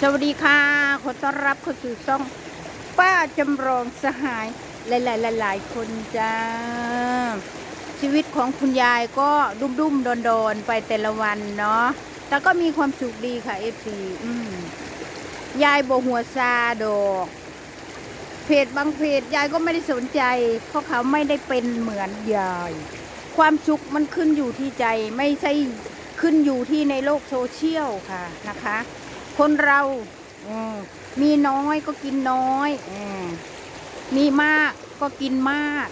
สวัสดีค่ะ ขอต้อนรับเข้าสู่ช่อง ป้าจำลองสหายหลายๆหลายๆคนจ้า ชีวิตของคุณยายก็ดุ้มดุ้มๆโดนโดนๆไปแต่ละวันเนาะแต่ก็มีความสุขดีค่ะเอฟซียายโบหัวซาดอกเพจบางเพจยายก็ไม่ได้สนใจ เพราะเขาไม่ได้เป็นเหมือนยาย ความสุขมันขึ้นอยู่ที่ใจไม่ใช่ขึ้นอยู่ที่ในโลกโซเชียลค่ะนะคะ คนเราอมีน้อยก็กินน้อยอมีมากก็กินมาก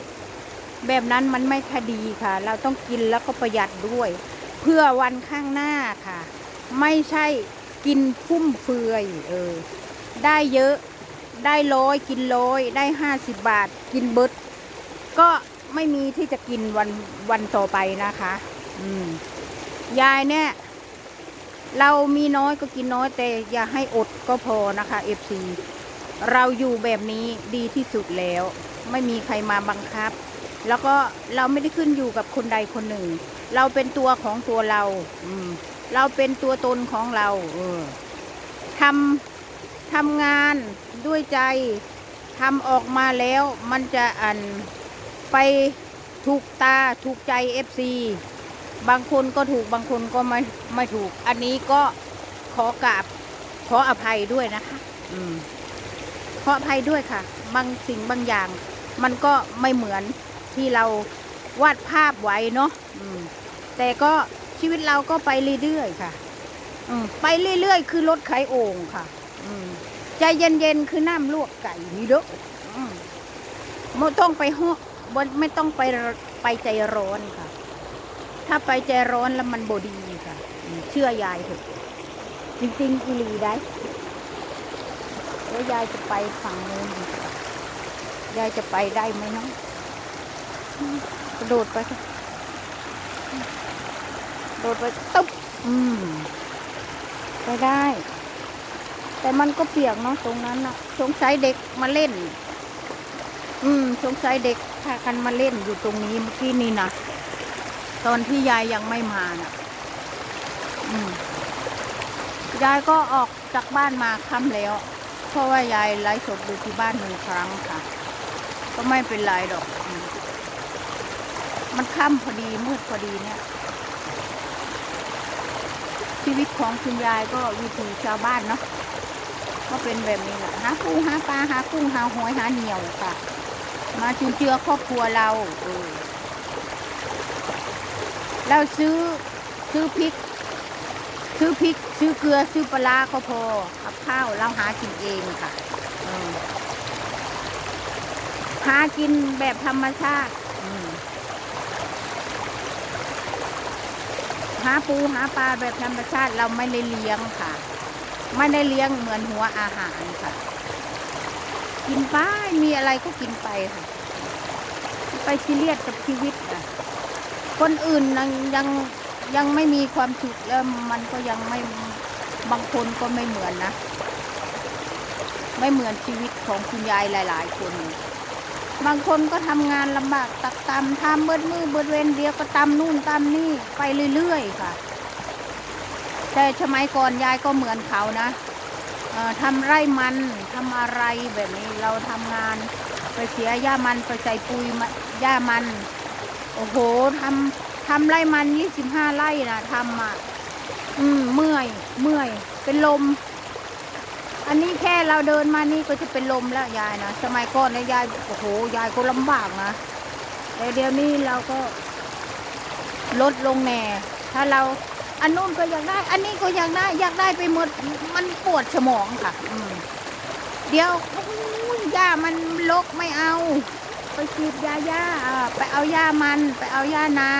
แบบนั้นมันไม่คดีค่ะ เราต้องกินแล้วก็ประหยัดด้วย เพื่อวันข้างหน้าค่ะ ไม่ใช่กินฟุ่มเฟือยเออ ได้เยอะ ได้ร้อยกินร้อยได้ห้าสิบบาท กินเบิดก็ไม่มีที่จะกินวันวันต่อไปนะคะ อืมยายเนี่ย เรามีน้อยก็กินน้อยแต่อย่าให้อดก็พอนะคะเอฟซีเราอยู่แบบนี้ดีที่สุดแล้ว ไม่มีใครมาบังคับ แล้วก็เราไม่ได้ขึ้นอยู่กับคนใดคนหนึ่ง เราเป็นตัวของตัวเรา อืม เราเป็นตัวตนของเรา เออทำทำงานด้วยใจทำออกมาแล้วมันจะอันไปถูกตาถูกใจเอฟซี บางคนก็ถูกบางคนก็ไม่ไม่ถูก อันนี้ก็ขอกราบขออภัยด้วยนะคะ อืมขออภัยด้วยค่ะ บางสิ่งบางอย่าง มันก็ไม่เหมือนที่เราวาดภาพไว้เนาะอืม แต่ก็ชีวิตเราก็ไปเรื่อยๆค่ะ อืมไปเรื่อยๆ คือรถไขโอ่งค่ะ อืมใจเย็นๆคือน้ำลวกไก่นี่เด้ออืมไม่ต้องไปห้อบนไม่ต้องไปไปใจร้อนค่ะ ถ้าไปใจร้อนแล้วมันบดีค่ะ เชื่อยายเถอะจริงๆอีหลีได้แล้วยายจะไปฝั่งนู้นดีกว่ายายจะไปได้ไหมนาะอืมกระโดดไปค่ะอืมโดดไปตุ๊บอืมไปได้ แต่มันก็เปียกเนาะตรงนั้นนะสงสัยเด็กมาเล่น อืมสงสัยเด็กพากันมาเล่นอยู่ตรงนี้เมื่อกี้นี่นะ ตอนที่ยายยังไม่มาน่ะยายก็ออกจากบ้านมาค่ำแล้ว เพราะว่ายายไลฟ์สดอยู่ที่บ้านหนึ่งครั้งค่ะ ก็ไม่เป็นไรดอกอมมันค่ำพอดีมืดพอดีเนี่ย ชีวิตของคุณยายก็วิถีชาวบ้านเนาะก็เป็นแบบนี้แหละหาปูหาปลาหากุ้งหาหอยหาเหนียวค่ะ มาจุนเจือครอบครัวเรา เออ เราซื้อซื้อพริก ซื้อพริก ซื้อเกลือซื้อปลาร้าก็พอกับข้าวเราหากินเองค่ะหากินแบบธรรมชาติหาปูหาปลาแบบธรรมชาติเราไม่ได้เลี้ยงค่ะ ไม่ได้เลี้ยงเหมือนหัวอาหารค่ะ กินไปมีอะไรก็กินไปค่ะ ไปซีเรียสกับชีวิตอะ คนอื่นยังยังยังไม่มีความสุขแล้วมันก็ยังไม่บางคนก็ไม่เหมือนนะ ไม่เหมือนชีวิตของคุณยายหลาย ๆ คน บางคนก็ทำงานลำบากตักตำทำเบิดมือเบิดเวนเดียวก็ตำนู่นตำนี่ไปเรื่อย ๆ ค่ะ แต่สมัยก่อนยายก็เหมือนเขานะทำไร่มันทำอะไรแบบนี้เราทำงานไปเสียหญ้ามันไปใส่ปุ๋ยหญ้ามัน โอ้โหทำทำไร่มันยี่สิบห้าไร่นะทำอะ อืม เมื่อย เมื่อย เป็นลม อันนี้แค่เราเดินมานี่ก็จะเป็นลมแล้วยายนะ สมัยก่อนเนี่ยยาย โอ้โห ยายก็ลำบากนะ แต่เดี๋ยวนี้เราก็ลดลงแน่ ถ้าเราอันนู้นก็อยากได้ อันนี้ก็อยากได้ อยากได้ไปหมด มันปวดสมองค่ะ อืม เดี๋ยวโอ้ยยามันลกไม่เอา ไปฉีดยาหญ้าไปเอาหญ้ามัน ไปเอาหญ้านา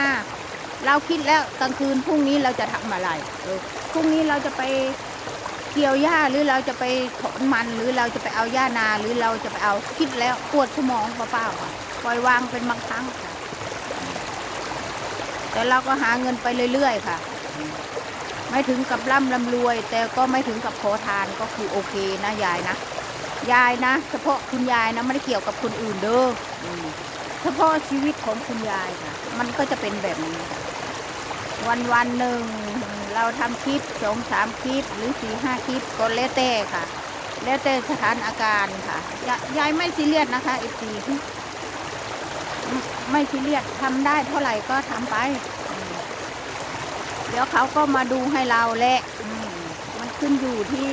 เราคิดแล้วกลางคืนพรุ่งนี้เราจะทำอะไรพรุ่งนี้เราจะไปเกี่ยวหญ้าหรือเราจะไปถอนมันหรือเราจะไปเอาหญ้านาหรือเราจะไปเอาคิดแล้วปวดสมองเปล่าๆค่ะปล่อยวางเป็นบางครั้งค่ะแต่เราก็หาเงินไปเรื่อยๆค่ะ ไม่ถึงกับร่ำร่ำรวย แต่ก็ไม่ถึงกับขอทานก็คือโอเคนะยายนะ ยายนะ เฉพาะคุณยายนะไม่ได้เกี่ยวกับคนอื่นเด้ออเฉพาะชีวิตของคุณยายค่ะ มันก็จะเป็นแบบนี้ค่ะวันวันหนึ่งเราทำคลิปสองสามคลิปหรือสี่ห้าคลิปก็แล้วแต่ค่ะ แล้วแต่สถานอาการค่ะยายายไม่ซีเรียสนะคะเอฟซีไม่ซีเรียสทำได้เท่าไหร่ก็ทำไป เดี๋ยวเขาก็มาดูให้เราแหละมมันขึ้นอยู่ที่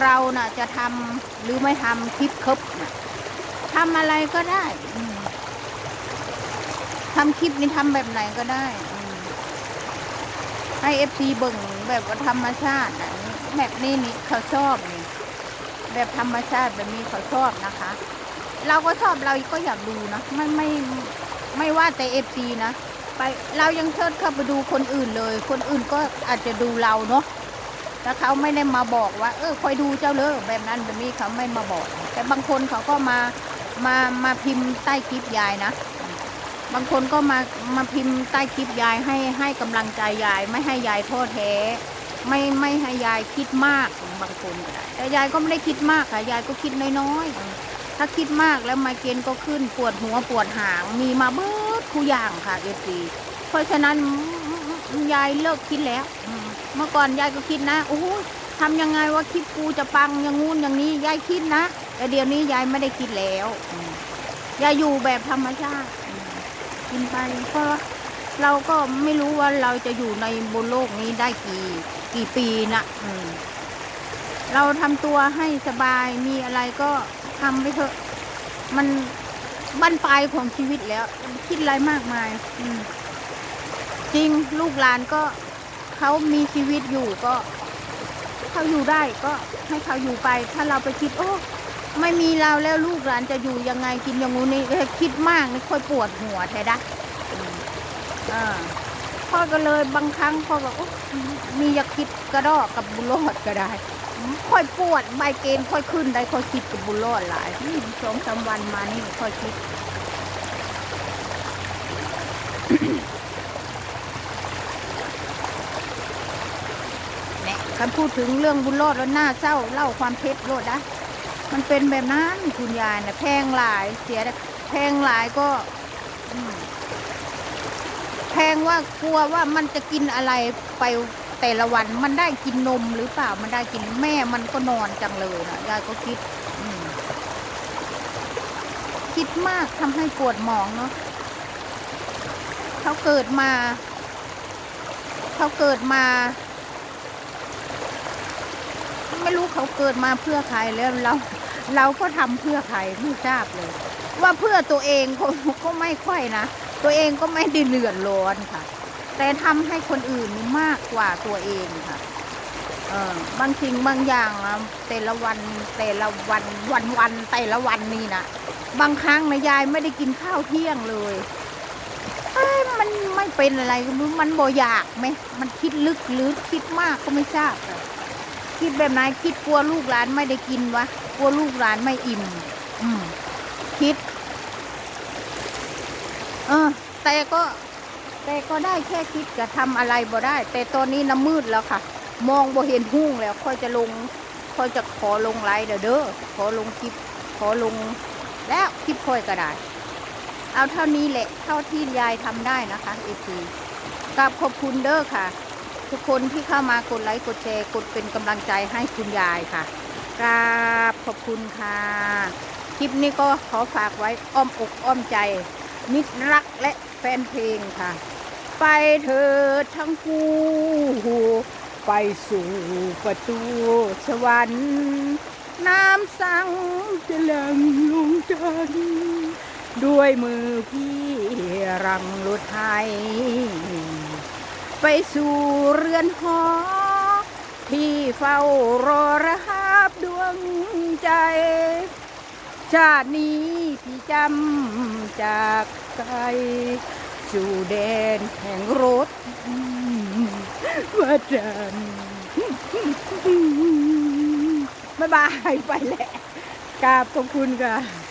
เราน่ะจะทำหรือไม่ทำคลิปครบนะทำอะไรก็ได้ทำคลิปนี้ทำแบบไหนก็ได้ให้เอฟซีเบิ่งแบบว่าธรรมชาติแบบนี้นี่เขาชอบนี่ แบบธรรมชาติแบบนี้เขาชอบนะคะ เราก็ชอบเราก็อยากดูนะไม่ไม่ไม่ว่าแต่เอฟซีนะ ไปเรายังเชิดเข้าไปดูคนอื่นเลย คนอื่นก็อาจจะดูเราเนาะ แต่เขาไม่ได้มาบอกว่า เออคอยดูเจ้าเลยแบบนั้นแบบนี้เขาไม่มาบอก แต่บางคนเขาก็มามามาพิมพ์ใต้คลิปยายนะ บางคนก็มามาพิมพ์ใต้คลิปยายให้ให้กำลังใจยาย ไม่ให้ยายท้อแท้ ไม่ไม่ให้ยายคิดมากบางคนแต่ยายก็ไม่ได้คิดมากค่ะยายก็คิดน้อยๆถ้าคิดมากแล้วไมเกรนก็ขึ้นปวดหัวปวดหางมีมาเบิดทุกอย่างค่ะเอฟีเพราะฉะนั้นยายเลิกคิดแล้วอื เมื่อก่อนยายก็คิดนะโอ้โหทำยังไงว่าคลิปกูจะปังอย่างงู้นอย่างนี้ยายคิดนะแต่เดี๋ยวนี้ยายไม่ได้คิดแล้วยายอยู่แบบธรรมชาติกินไปเพราะเราก็ไม่รู้ว่าเราจะอยู่ในบนโลกนี้ได้กี่กี่ปีนะอืเราทำตัวให้สบายมีอะไรก็ทำไปเถอะ มันบั้นปลายของชีวิตแล้ว คิดอะไรมากมายอืจริงลูกหลานก็ เขามีชีวิตอยู่ก็เขาอยู่ได้ก็ให้เขาอยู่ไป ถ้าเราไปคิด โอ้ ไม่มีเราแล้วลูกหลานจะอยู่ยังไงกินอย่างงู้นนี่คิดมากนี่ค่อยปวดหัวแท้ดะอ่าพ่อก็เลยบางครั้งพ่อก็โอ้มีอยากคิดกระดอกกับบุรอดก็ได้ ค่อยปวดใบเกณฑ์ค่อยขึ้นได้ค่อยคิดกับบุรอดหลายสองสามวันมานี่ค่อยคิดันพูดถึงเรื่องบุญรอดแล้วหน่าเศร้าเล่าความเท็จโลดนะมันเป็นแบบนั้นคุณยายนะแพงหลายเสียแพงหลายก็แพงว่ากลัวว่ามันจะกินอะไรไปแต่ละวัน มันได้กินนมหรือเปล่า มันได้กินแม่มันก็นอนจังเลยนะยายก็คิดคิดมากทำให้ปวดหมองเนาะเขาเกิดมา เขาเกิดมา ไม่รู้เขาเกิดมาเพื่อใครแล้วเราเราก็ทำเพื่อใครไม่ทราบเลย ว่าเพื่อตัวเองก็ก็ไม่ค่อยนะ ตัวเองก็ไม่ได้เดือดร้อนค่ะ แต่ทำให้คนอื่นมากกว่าตัวเองค่ะเออบางสิ่งบางอย่างอะแต่ละวันแต่ละวันวันวันแต่ละวันนี่นะบางครั้งนะยายไม่ได้กินข้าวเที่ยงเลยเอ้มันไม่เป็นอะไรมันบ่อยากไหมมันคิดลึกหรือคิดมากก็ไม่ทราบค่ะ คิดแบบไหนคิดกลัวลูกหลานไม่ได้กินวะกลัวลูกหลานไม่อิ่ม อืม คิด เออ แต่ก็ แต่ก็ได้แค่คิดจะทำอะไรบ่ได้ แต่ตอนนี้น้ำมืดแล้วค่ะ มองบ่เห็นหุ้งแล้วค่อยจะลงค่อยจะขอลงไลน์เด้อเด้อขอลงคลิป ขอลง แล้วคลิปค่อยก็ได้เอาเท่านี้แหละ เท่าที่ยายทำได้นะคะเอซีกับขอบคุณเด้อค่ะ ทุกคนที่เข้ามากดไลค์กดแชร์กดเป็นกำลังใจให้คุณยายค่ะกราบขอบคุณค่ะ คลิปนี้ก็ขอฝากไว้อ้อมอกอ้อมใจ มิตรรักและแฟนเพลงค่ะ ไปเถิดทั้งคู่ไปสู่ประตูสวรรค์ น้ำสังจะหลังลงกันด้วยมือพี่รังรถไทย ไปสู่เรือนหอ ที่เฝ้ารอรับดวงใจ ชาตินี้พี่จำจากไกลสู่แดนแห่งรถมาจันบ๊ายบายไปแหละกราบขอบคุณค่ะ